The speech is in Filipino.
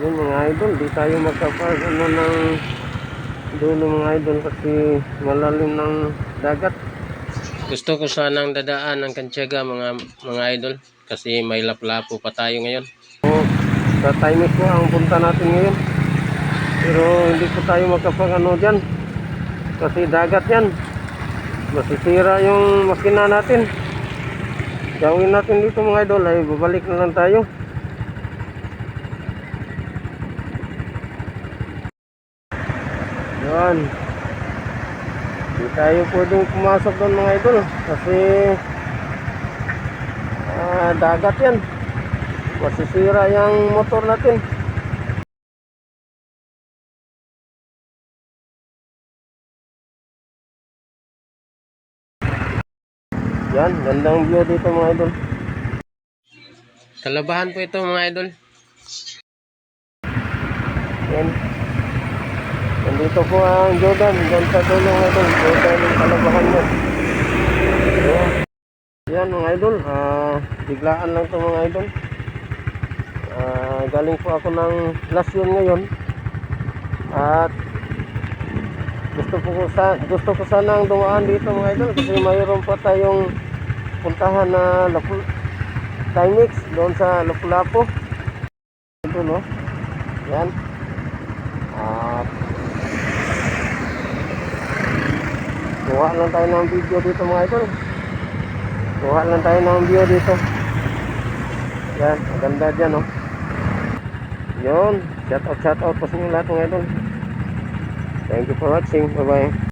Yun mga idol, di tayo magkapag ano ng dulo mga idol kasi malalim ng dagat. Gusto ko sanang dadaan ng Kantiaga mga mga idol kasi may laplapo pa tayo ngayon. O, sa timing ko ang punta natin ngayon. Pero hindi ko tayo magkapag ano dyan. Kasi dagat yan. Masisira yung makina natin. Gawin natin dito mga idol ay babalik na lang tayo. Yan. Hindi tayo pwedeng pumasok doon mga idol kasi ah, dagat yan. Masisira yung motor natin. Yan, gandang view dito mga idol. Kalabahan po ito mga idol. Yan. Nandito po ang Jordan, dyan sa dulo mga idol. Jordan yung kalabahan niya. Yan. Yan mga idol, ah, biglaan lang to mga idol. Ah, galing po ako ng lasyon ngayon. At gusto ko ko sa gusto ko sanang dumaan dito mga idol kasi mayroon pa tayong puntahan na Lapu Timex doon sa Lapu-Lapu. Ito no. Yan. At Kuha lang tayo ng video dito mga idol. Kuha lang tayo ng video dito. Yan, ang ganda dyan no. Yun, shout out, shout out po sa inyo lahat mga idol. Thank you for watching. Bye bye.